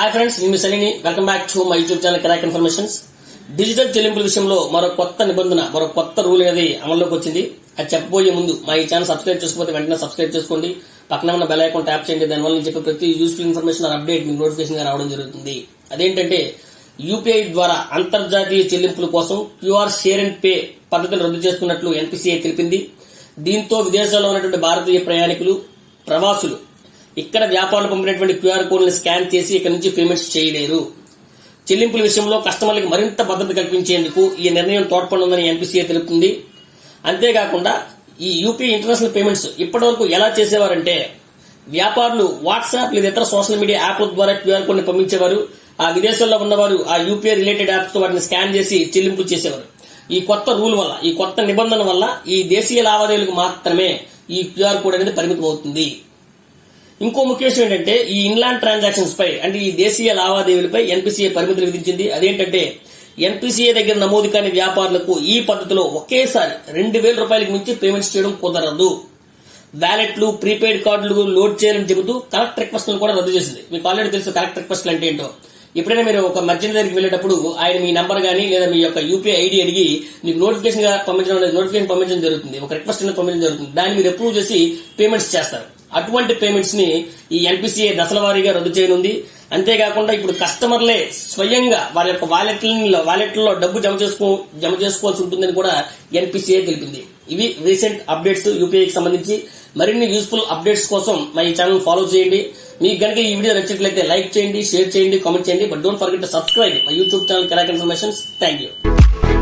Hi friends నేను మీ సలీని. Welcome back to my YouTube channel Kirak informations digital చెల్లింపుల విషయంలో మరో కొత్త నిబంధన మరో కొత్త రూల్ అనేది అమల్లోకి వచ్చింది. అది చెప్పబోయే ముందు మా ఈ ఛానల్ సబ్స్క్రైబ్ చేసుకోకపోతే వెంటనే సబ్స్క్రైబ్ చేసుకోండి. పక్కన ఉన్న బెల్ ఐకాన్ ట్యాప్ చేయండి. దానివల్ల నేను చెప్పే ప్రతి యూస్ఫుల్ ఇన్ఫర్మేషన్ అప్డేట్ మీకు నోటిఫికేషన్గా రావడం జరుగుతుంది. అదేంటంటే యూపీఐ ద్వారా అంతర్జాతీయ చెల్లింపుల కోసం క్యూఆర్ షేర్ అండ్ పే పద్ధతిని రద్దు చేస్తున్నట్లు ఎన్పిసిఐ తెలిపింది. దీంతో విదేశాల్లో ఉన్నటువంటి భారతీయ ప్రయాణికులు ప్రవాసులు ఇక్కడ వ్యాపారులు పంపినటువంటి క్యూఆర్ కోడ్ని స్కాన్ చేసి ఇక్కడ నుంచి పేమెంట్స్ చేయలేరు చెల్లింపుల విషయంలో కస్టమర్లకు మరింత భద్రత కల్పించేందుకు ఈ నిర్ణయం తోడ్పడుందని ఎన్పిసిఐ తెలుపుతుంది. అంతేకాకుండా ఈ యూపీఐ ఇంటర్నేషనల్ పేమెంట్స్ ఇప్పటివరకు ఎలా చేసేవారంటే వ్యాపారులు వాట్సాప్ లేదా ఇతర సోషల్ మీడియా యాప్ల ద్వారా క్యూఆర్ కోడ్ని పంపించేవారు. ఆ విదేశాల్లో ఉన్నవారు ఆ యూపీఐ రిలేటెడ్ యాప్స్తో వాటిని స్కాన్ చేసి చెల్లింపులు చేసేవారు. ఈ కొత్త రూల్ వల్ల ఈ కొత్త నిబంధన వల్ల ఈ దేశీయ లావాదేవీలకు మాత్రమే ఈ క్యూఆర్ కోడ్ అనేది పరిమితం అవుతుంది ఇంకో ముఖ్య విషయం ఏంటంటే ఈ ఇన్లాండ్ ట్రాన్సాక్షన్స్ పై అంటే ఈ దేశీయ లావాదేవీలపై ఎన్పిసిఐ పరిమితులు విధించింది. అదేంటంటే ఎన్పిసిఏ దగ్గర నమోదు కాని వ్యాపారులకు ఈ పద్ధతిలో ఒకేసారి రెండు వేల రూపాయలకు మించి పేమెంట్స్ చేయడం కుదరదు. వ్యాలెట్లు ప్రీపెయిడ్ కార్డులు లోడ్ చేయాలని చెబుతూ కలెక్ట్ రిక్వెస్ట్ కూడా రద్దు చేసింది. మీకు ఆల్రెడీ తెలుసు కలెక్ట్ రిక్వెస్ట్ అంటే ఏంటో. ఎప్పుడైనా మీరు ఒక మర్చెంట్ దగ్గరికి వెళ్ళేటప్పుడు ఆయన మీ నంబర్ గానీ లేదా మీ యొక్క యూపీఐ ఐడి అడిగి మీకు నోటిఫికేషన్ పంపించడం నోటిఫికేషన్ పంపించడం జరుగుతుంది. ఒక రిక్వెస్ట్ పంపించడం జరుగుతుంది. దాన్ని మీరు అప్రూవ్ చేసి పేమెంట్స్ చేస్తారు. అటువంటి పేమెంట్స్ని ఈ ఎన్పిసిఏ దశల వారీగా రద్దు చేయనుంది. అంతేకాకుండా ఇప్పుడు కస్టమర్లే స్వయంగా వారి యొక్క వాలెట్లలో వాలెట్లలో డబ్బు జమ చేసుకో జమ చేసుకోవాల్సి ఉంటుందని కూడా ఎన్పిసిఏ తెలిపింది. ఇవి రీసెంట్ అప్డేట్స్ యూపీఐకి సంబంధించి. మరిన్ని యూస్ఫుల్ అప్డేట్స్ కోసం మా ఈ ఛానల్ ఫాలో చేయండి. మీకు గనక ఈ వీడియో నచ్చినట్లయితే లైక్ చేయండి షేర్ చేయండి కామెంట్ చేయండి but don't forget subscribe my YouTube channel Kirak informations thank you